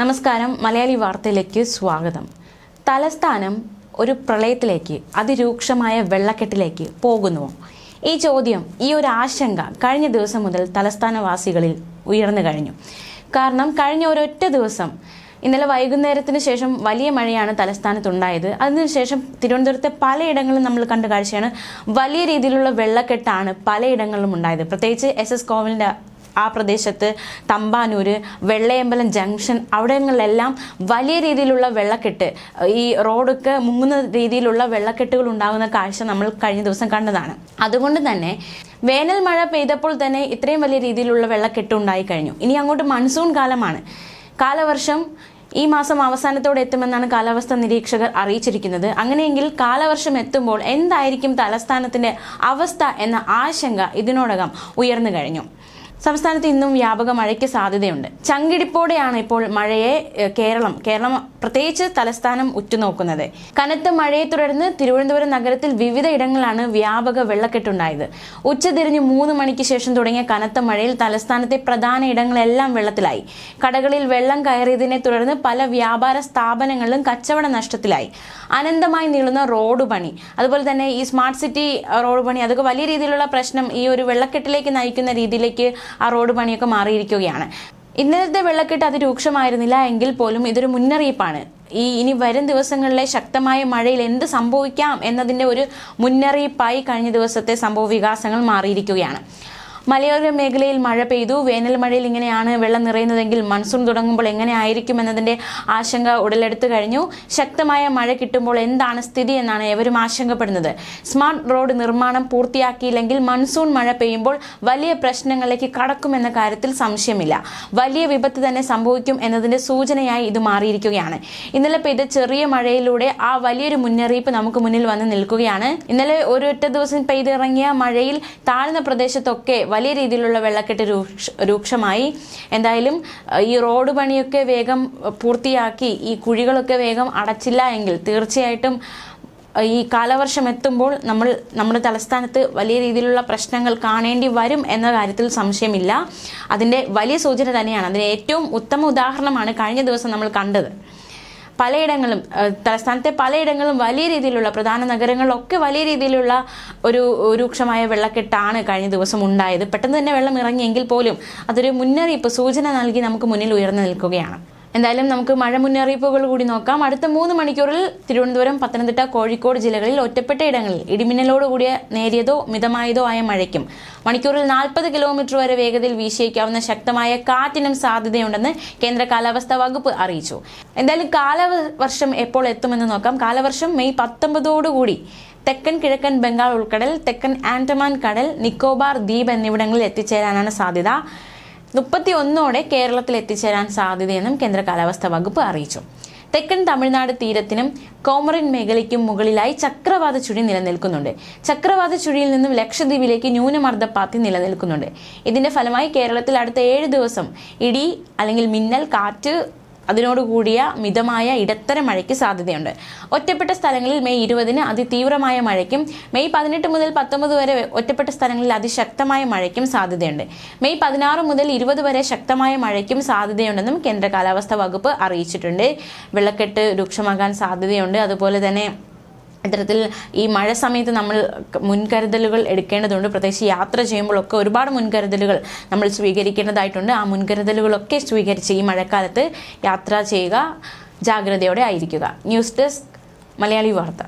നമസ്കാരം. മലയാളി വാർത്തയിലേക്ക് സ്വാഗതം. തലസ്ഥാനം ഒരു പ്രളയത്തിലേക്ക് അതിരൂക്ഷമായ വെള്ളക്കെട്ടിലേക്ക് പോകുന്നുവോ ഈ ചോദ്യം ഈ ഒരു ആശങ്ക കഴിഞ്ഞ ദിവസം മുതൽ തലസ്ഥാനവാസികളിൽ ഉയർന്നു കഴിഞ്ഞു. കാരണം കഴിഞ്ഞ ഒരൊറ്റ ദിവസം ഇന്നലെ വൈകുന്നേരത്തിന് ശേഷം വലിയ മഴയാണ് തലസ്ഥാനത്തുണ്ടായത്. അതിനുശേഷം തിരുവനന്തപുരത്തെ പലയിടങ്ങളിലും നമ്മൾ കണ്ട കാഴ്ചയാണ് വലിയ രീതിയിലുള്ള വെള്ളക്കെട്ടാണ് പലയിടങ്ങളിലും ഉണ്ടായത്. പ്രത്യേകിച്ച് എസ് എസ് കോവിലിന്റെ ആ പ്രദേശത്ത് തമ്പാനൂര് വെള്ളയമ്പലം ജംഗ്ഷൻ അവിടങ്ങളിലെല്ലാം വലിയ രീതിയിലുള്ള വെള്ളക്കെട്ട്. ഈ റോഡൊക്കെ മുങ്ങുന്ന രീതിയിലുള്ള വെള്ളക്കെട്ടുകൾ ഉണ്ടാകുന്ന കാഴ്ച നമ്മൾ കഴിഞ്ഞ ദിവസം കണ്ടതാണ്. അതുകൊണ്ട് തന്നെ വേനൽ മഴ പെയ്തപ്പോൾ തന്നെ ഇത്രയും വലിയ രീതിയിലുള്ള വെള്ളക്കെട്ട് ഉണ്ടായി കഴിഞ്ഞു. ഇനി അങ്ങോട്ട് മൺസൂൺ കാലമാണ്. കാലവർഷം ഈ മാസം അവസാനത്തോടെ എത്തുമെന്നാണ് കാലാവസ്ഥ നിരീക്ഷകർ അറിയിച്ചിരിക്കുന്നത്. അങ്ങനെയെങ്കിൽ കാലവർഷം എത്തുമ്പോൾ എന്തായിരിക്കും തലസ്ഥാനത്തിന്റെ അവസ്ഥ എന്ന ആശങ്ക ഇതിനോടകം ഉയർന്നു കഴിഞ്ഞു. സംസ്ഥാനത്ത് ഇന്നും വ്യാപക മഴയ്ക്ക് സാധ്യതയുണ്ട്. ചങ്കിടിപ്പോടെയാണ് ഇപ്പോൾ മഴയെ കേരളം കേരളം പ്രത്യേകിച്ച് തലസ്ഥാനം ഉറ്റുനോക്കുന്നത്. കനത്ത മഴയെ തുടർന്ന് തിരുവനന്തപുരം നഗരത്തിൽ വിവിധ ഇടങ്ങളിലാണ് വ്യാപക വെള്ളക്കെട്ടുണ്ടായത്. ഉച്ചതിരിഞ്ഞ് മൂന്ന് മണിക്ക് ശേഷം തുടങ്ങിയ കനത്ത മഴയിൽ തലസ്ഥാനത്തെ പ്രധാന ഇടങ്ങളെല്ലാം വെള്ളത്തിലായി. കടകളിൽ വെള്ളം കയറിയതിനെ തുടർന്ന് പല വ്യാപാര സ്ഥാപനങ്ങളിലും കച്ചവട നഷ്ടത്തിലായി. അനന്തമായി നീളുന്ന റോഡ് പണി. അതുപോലെ തന്നെ ഈ സ്മാർട്ട് സിറ്റി റോഡ് പണി. അതൊക്കെ വലിയ രീതിയിലുള്ള പ്രശ്നം ഈ ഒരു വെള്ളക്കെട്ടിലേക്ക് നയിക്കുന്ന രീതിയിലേക്ക് ആ റോഡ് പണിയൊക്കെ മാറിയിരിക്കുകയാണ്. ഇന്നലത്തെ വെള്ളക്കെട്ട് അതിരൂക്ഷമായിരുന്നില്ല എങ്കിൽ പോലും ഇതൊരു മുന്നറിയിപ്പാണ്. ഈ ഇനി വരും ദിവസങ്ങളിലെ ശക്തമായ മഴയിൽ എന്ത് സംഭവിക്കാം എന്നതിന്റെ ഒരു മുന്നറിയിപ്പായി കഴിഞ്ഞ ദിവസത്തെ സംഭവ വികാസങ്ങൾ മാറിയിരിക്കുകയാണ്. മലയോര മേഖലയിൽ മഴ പെയ്തു. വേനൽ മഴയിൽ ഇങ്ങനെയാണ് വെള്ളം നിറയുന്നതെങ്കിൽ മൺസൂൺ തുടങ്ങുമ്പോൾ എങ്ങനെ ആയിരിക്കും എന്നതിന്റെ ആശങ്ക ഉടലെടുത്തു കഴിഞ്ഞു. ശക്തമായ മഴ കിട്ടുമ്പോൾ എന്താണ് സ്ഥിതി എന്നാണ് എവരും ആശങ്കപ്പെടുന്നത്. സ്മാർട്ട് റോഡ് നിർമ്മാണം പൂർത്തിയാക്കിയില്ലെങ്കിൽ മൺസൂൺ മഴ പെയ്യുമ്പോൾ വലിയ പ്രശ്നങ്ങളിലേക്ക് കടക്കുമെന്ന കാര്യത്തിൽ സംശയമില്ല. വലിയ വിപത്ത് തന്നെ സംഭവിക്കും എന്നതിന്റെ സൂചനയായി ഇത് മാറിയിരിക്കുകയാണ്. ഇന്നലെ പെയ്ത ചെറിയ മഴയിലൂടെ ആ വലിയൊരു മുന്നറിയിപ്പ് നമുക്ക് മുന്നിൽ വന്ന് നിൽക്കുകയാണ്. ഇന്നലെ ഒരൊറ്റ ദിവസം പെയ്തിറങ്ങിയ മഴയിൽ താഴ്ന്ന പ്രദേശത്തൊക്കെ വലിയ രീതിയിലുള്ള വെള്ളക്കെട്ട് രൂക്ഷ- രൂക്ഷമായി. എന്തായാലും ഈ റോഡ് പണിയൊക്കെ വേഗം പൂർത്തിയാക്കി ഈ കുഴികളൊക്കെ വേഗം അടച്ചില്ല എങ്കിൽ തീർച്ചയായിട്ടും ഈ കാലവർഷം എത്തുമ്പോൾ നമ്മൾ നമ്മുടെ തലസ്ഥാനത്ത് വലിയ രീതിയിലുള്ള പ്രശ്നങ്ങൾ കാണേണ്ടി വരും എന്ന കാര്യത്തിൽ സംശയമില്ല. അതിന്റെ വലിയ സൂചന തന്നെയാണ്. അതിന് ഏറ്റവും ഉത്തമ ഉദാഹരണമാണ് കഴിഞ്ഞ ദിവസം നമ്മൾ കണ്ടത്. പലയിടങ്ങളും തലസ്ഥാനത്തെ പലയിടങ്ങളും വലിയ രീതിയിലുള്ള പ്രധാന നഗരങ്ങളിലൊക്കെ വലിയ രീതിയിലുള്ള ഒരു രൂക്ഷമായ വെള്ളക്കെട്ടാണ് കഴിഞ്ഞ ദിവസം ഉണ്ടായത്. പെട്ടെന്ന് തന്നെ വെള്ളം ഇറങ്ങിയെങ്കിൽ പോലും അതൊരു മുന്നറിയിപ്പ് സൂചന നൽകി നമുക്ക് മുന്നിൽ ഉയർന്നു നിൽക്കുകയാണ്. എന്തായാലും നമുക്ക് മഴ മുന്നറിയിപ്പുകൾ കൂടി നോക്കാം. അടുത്ത മൂന്ന് മണിക്കൂറിൽ തിരുവനന്തപുരം പത്തനംതിട്ട കോഴിക്കോട് ജില്ലകളിൽ ഒറ്റപ്പെട്ട ഇടങ്ങളിൽ ഇടിമിന്നലോട് കൂടിയ നേരിയതോ മിതമായതോ ആയ മഴയ്ക്കും. മണിക്കൂറിൽ നാൽപ്പത് കിലോമീറ്റർ വരെ വേഗതയിൽ വീശിയേക്കാവുന്ന ശക്തമായ കാറ്റിനും സാധ്യതയുണ്ടെന്ന് കേന്ദ്ര കാലാവസ്ഥാ വകുപ്പ് അറിയിച്ചു. എന്തായാലും കാലവർഷം എപ്പോൾ എത്തുമെന്ന് നോക്കാം. കാലവർഷം മെയ് പത്തൊമ്പതോടുകൂടി തെക്കൻ കിഴക്കൻ ബംഗാൾ ഉൾക്കടൽ തെക്കൻ ആൻഡമാൻ കടൽ നിക്കോബാർ ദ്വീപ് എന്നിവിടങ്ങളിൽ എത്തിച്ചേരാനാണ് സാധ്യത. മുപ്പത്തി ഒന്നോടെ കേരളത്തിൽ എത്തിച്ചേരാൻ സാധ്യതയെന്നും കേന്ദ്ര കാലാവസ്ഥാ വകുപ്പ് അറിയിച്ചു. തെക്കൻ തമിഴ്നാട് തീരത്തിനും കോമറിൻ മേഖലയ്ക്കും മുകളിലായി ചക്രവാത ചുഴി നിലനിൽക്കുന്നുണ്ട്. ചക്രവാത ചുഴിയിൽ നിന്നും ലക്ഷദ്വീപിലേക്ക് ന്യൂനമർദ്ദപ്പാത്തി നിലനിൽക്കുന്നുണ്ട്. ഇതിന്റെ ഫലമായി കേരളത്തിൽ അടുത്ത ഏഴ് ദിവസം ഇടി അല്ലെങ്കിൽ മിന്നൽ കാറ്റ് അതിനോടുകൂടിയ മിതമായ ഇടത്തരം മഴയ്ക്ക് സാധ്യതയുണ്ട്. ഒറ്റപ്പെട്ട സ്ഥലങ്ങളിൽ മെയ് ഇരുപതിന് അതിതീവ്രമായ മഴയ്ക്കും മെയ് പതിനെട്ട് മുതൽ പത്തൊമ്പത് വരെ ഒറ്റപ്പെട്ട സ്ഥലങ്ങളിൽ അതിശക്തമായ മഴയ്ക്കും സാധ്യതയുണ്ട്. മെയ് പതിനാറ് മുതൽ ഇരുപത് വരെ ശക്തമായ മഴയ്ക്കും സാധ്യതയുണ്ടെന്നും കേന്ദ്ര കാലാവസ്ഥാ വകുപ്പ് അറിയിച്ചിട്ടുണ്ട്. വെള്ളക്കെട്ട് രൂക്ഷമാകാൻ സാധ്യതയുണ്ട്. അതുപോലെ തന്നെ ഇത്തരത്തിൽ ഈ മഴ സമയത്ത് നമ്മൾ മുൻകരുതലുകൾ എടുക്കേണ്ടതുണ്ട്. പ്രത്യേകിച്ച് യാത്ര ചെയ്യുമ്പോഴൊക്കെ ഒരുപാട് മുൻകരുതലുകൾ നമ്മൾ സ്വീകരിക്കേണ്ടതായിട്ടുണ്ട്. ആ മുൻകരുതലുകളൊക്കെ സ്വീകരിച്ച് ഈ മഴക്കാലത്ത് യാത്ര ചെയ്യുക ജാഗ്രതയോടെ ആയിരിക്കുക. ന്യൂസ് ഡെസ്ക് മലയാളി വാർത്ത.